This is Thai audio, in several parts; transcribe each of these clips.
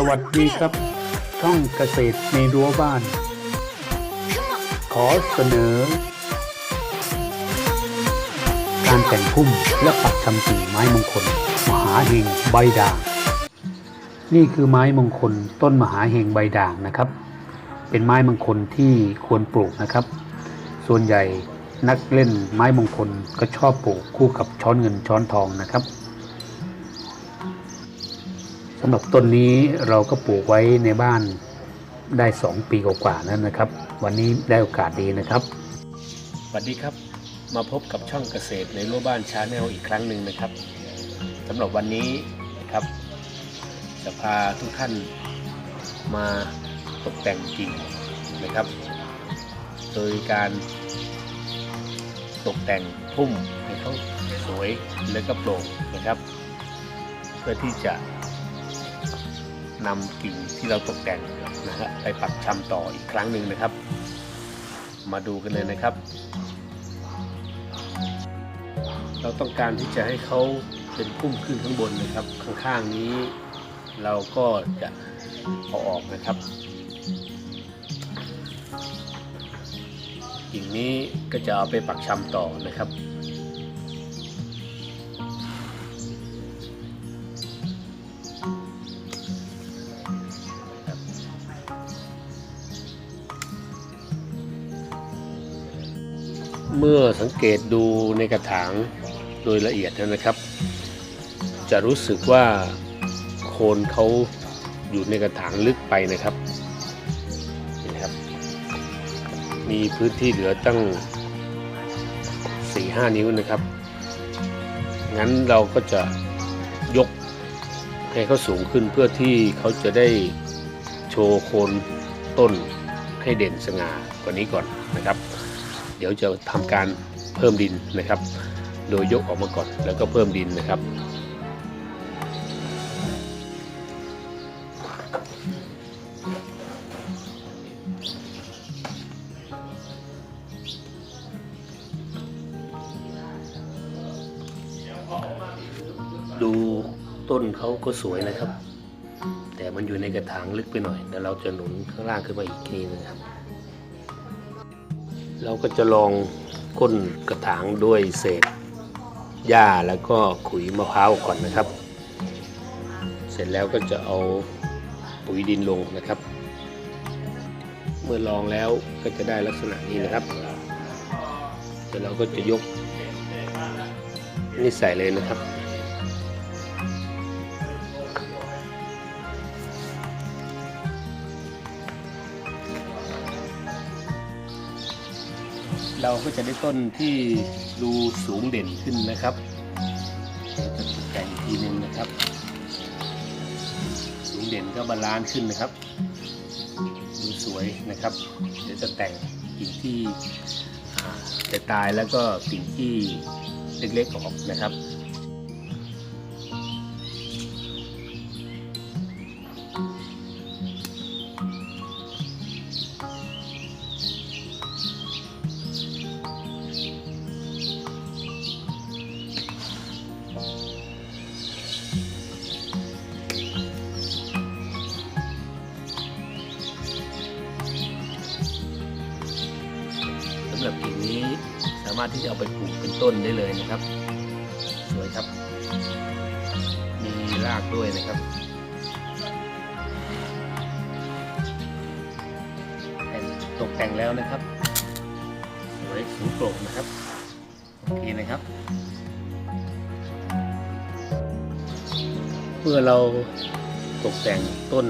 สวัสดีครับ ช่องเกษตรในรั้วบ้าน ขอเสนอ การแต่งพุ่มและปักชำกิ่งไม้มงคล มหาเฮงใบด่าง นี่คือไม้มงคลต้นมหาเฮงใบด่างนะครับ เป็นไม้มงคลที่ควรปลูกนะครับ ส่วนใหญ่นักเล่นไม้มงคลก็ชอบปลูกคู่กับช้อนเงินช้อนทองนะครับ สำหรับต้นนี้เราก็ปลูกไว้ในบ้านได้ 2 ปีกว่าๆนั้นนะครับ วันนี้ได้โอกาสดีนะครับสวัสดีครับมาพบกับช่องเกษตรในรั้วบ้านชาแนลอีกครั้งหนึ่งนะครับสำหรับวันนี้นะครับ จะพาทุกท่านมาตกแต่งกิ่งนะครับ โดยการตกแต่งพุ่มให้เขาสวยและก็โปร่งนะครับ เพื่อที่จะ นำกิ่งที่เราตกแต่งนะฮะไปปักชำต่ออีกครั้งหนึ่งนะครับ มาดูกันเลยนะครับ เราต้องการที่จะให้เขาเป็นพุ่มขึ้นข้างบนนะครับ ข้างๆนี้เราก็จะเอาออกนะครับกิ่งนี้ก็จะเอาไปปักชำต่อนะครับ เมื่อสังเกตดูในกระถางโดยละเอียดนะครับ จะรู้สึกว่าโคนเขาอยู่ในกระถางลึกไปนะครับนี่นะครับ มีพื้นที่เหลือตั้ง 4-5 นิ้วนะครับ งั้นเราก็จะยกให้เขาสูงขึ้นเพื่อที่เขาจะได้โชว์โคนต้นให้เด่นสง่ากว่านี้ก่อนนะครับ เดี๋ยวจะทำการเพิ่มดินนะครับ โดยยกออกมาก่อนแล้วก็เพิ่มดินนะครับดูต้นเขาก็สวยนะครับ แต่มันอยู่ในกระถางลึกไปหน่อยเดี๋ยวเราจะหนุนข้างล่างขึ้นมาอีกทีนึงครับ เราก็จะลองก้นกระถางด้วยเศษหญ้าแล้วก็ขุยมะพร้าวก่อนนะครับ เสร็จแล้วก็จะเอาปุ๋ยดินลงนะครับ เมื่อลองแล้วก็จะได้ลักษณะนี้นะครับเสร็จเราก็จะยกนี่ใส่เลยนะครับ เราก็จะได้ต้นที่ดูสูงเด่นขึ้นนะครับเราจะตกแต่งอีกทีหนึงนะครับ สูงเด่นก็บาลานซ์ขึ้นนะครับ ดูสวยนะครับ เดี๋ยวจะแต่งกิ่งที่อ่าจะตายแล้วก็กิ่งที่เล็กๆออกนะครับามารถที่จะเอาไปปลูกเป็นต้นได้เลยนะครับ สวยครับ มีรากด้วยนะครับแต่งตกแต่งแล้วนะครับสวยสูงโปร่งนะครับโอเคนะครับ เมื่อเราตกแต่งต้น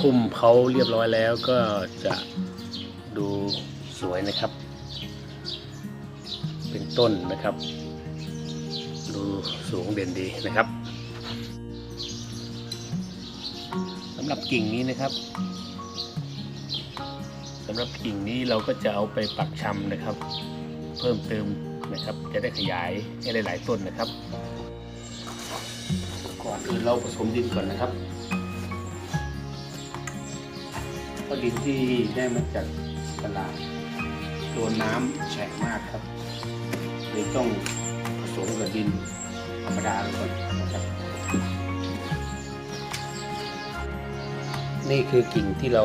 คุมเขาเรียบร้อยแล้วก็จะดูสวยนะครับ เป็นต้นนะครับ ดูสูงเด่นดีนะครับสำหรับกิ่งนี้นะครับสำหรับกิ่งนี้เราก็จะเอาไปปักชำนะครับ เพิ่มเติมนะครับ จะได้ขยายให้หลาย ๆ ต้นนะครับ ก่อนอื่นเราผสมดินก่อนนะครับเพราะดินที่ได้มาจากตลาดโด นน้ำแฉะมากครับเลยต้องผสมกับดินธรรมดาก่อนนะครับนี่คือกิ่งที่เรา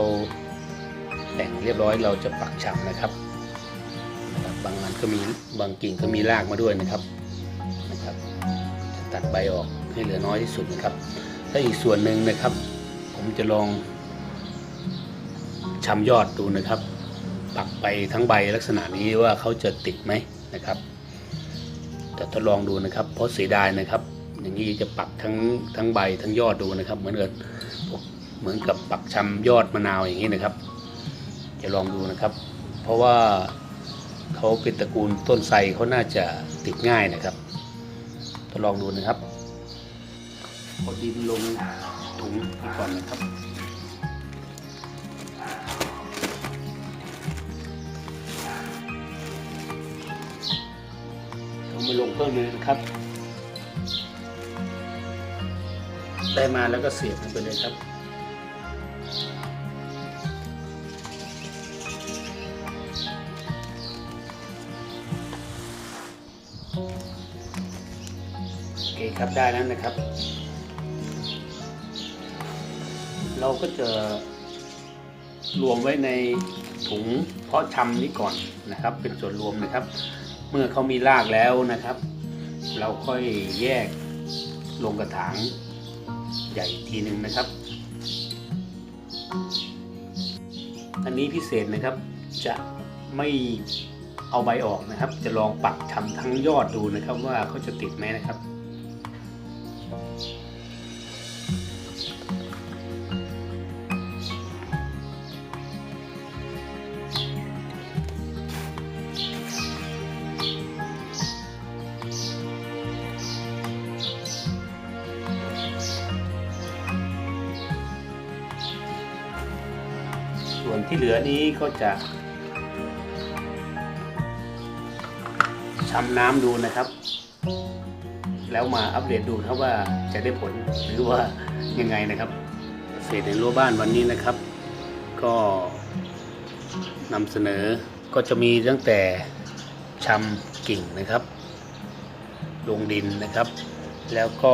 แต่งเรียบร้อยเราจะปักฉับนะครับ บางอันก็มีบางกิ่งก็มีรากมาด้วยนะครับนะครับ จะตัดใบออกให้เหลือน้อยที่สุดนะครับถ้าอีกส่วนหนึ่งนะครับ ผมจะลองชำยอดดูนะครับ ปักไปทั้งใบลักษณะนี้ว่าเขาจะติดไหมนะครับแต่ทดลองดูนะครับ เพราะเสียดายนะครับ อย่างนี้จะปักทั้งทั้งใบทั้งยอดดูนะครับ เหมือนกับเหมือนกับปักชำยอดมะนาวอย่างนี้นะครับ จะลองดูนะครับ เพราะว่าเขาเป็นตระกูลต้นไทรเขาน่าจะติดง่ายนะครับทดลองดูนะครับเอาดินลงถุงก่อนนะครับ มาลงเพิ่มเลยนะครับ ได้มาแล้วก็เสียบลงไปเลยครับโอเคครับได้แล้วนะครับ เราก็จะรวมไว้ในถุงเพาะชำนี้ก่อนนะครับ เป็นส่วนรวมนะครับ เมื่อเขามีรากแล้วนะครับ เราค่อยแยกลงกระถางใหญ่ทีหนึ่งนะครับ อันนี้พิเศษนะครับจะไม่เอาใบออกนะครับ จะลองปักทำทั้งยอดดูนะครับว่าเขาจะติดไหมนะครับ ที่เหลือนี้ก็จะชำน้ำดูนะครับ แล้วมาอัปเดตดูครับว่าจะได้ผลหรือว่ายังไงนะครับเกษในรั้วบ้านวันนี้นะครับ ก็นำเสนอก็จะมีตั้งแต่ชำกิ่งนะครับ ลงดินนะครับ แล้วก็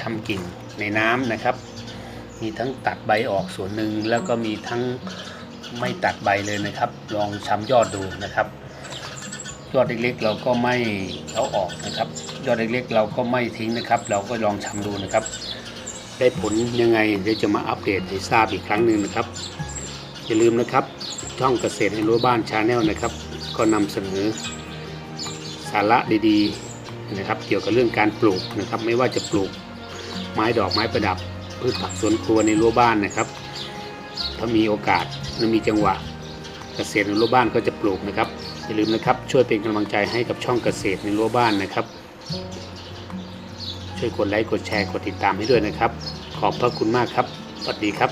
ชำกิ่งในน้ำนะครับ มีทั้งตัดใบออกส่วนหนึ่งแล้วก็มีทั้งไม่ตัดใบเลยนะครับ ลองช้ำยอดดูนะครับ ยอดเล็กๆเราก็ไม่เอาออกนะครับ ยอดเล็กๆเราก็ไม่ทิ้งนะครับ เราก็ลองช้ำดูนะครับ ได้ผลยังไงเดี๋ยวจะมาอัปเดตให้ทราบอีกครั้งหนึ่งนะครับ อย่าลืมนะครับช่องเกษตรในรั้วบ้านชาแนลนะครับ ก็นำเสนอสาระดีๆนะครับ เกี่ยวกับเรื่องการปลูกนะครับ ไม่ว่าจะปลูกไม้ดอกไม้ประดับ พืชผักสวนครัวในรั้วบ้านนะครับ ถ้ามีโอกาสและมีจังหวะเกษตรในรั้วบ้านก็จะปลูกนะครับอย่าลืมนะครับช่วยเป็นกำลังใจให้กับช่องเกษตรในรั้วบ้านนะครับ ช่วยกดไลค์กดแชร์กดติดตามให้ด้วยนะครับ ขอบพระคุณมากครับสวัสดีครับ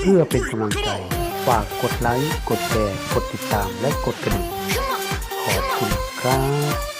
เพื่อเป็นกำลังใจฝากกดไลค์กดแชร์กดติดตามและกดกระดิ่งขอบคุณครับ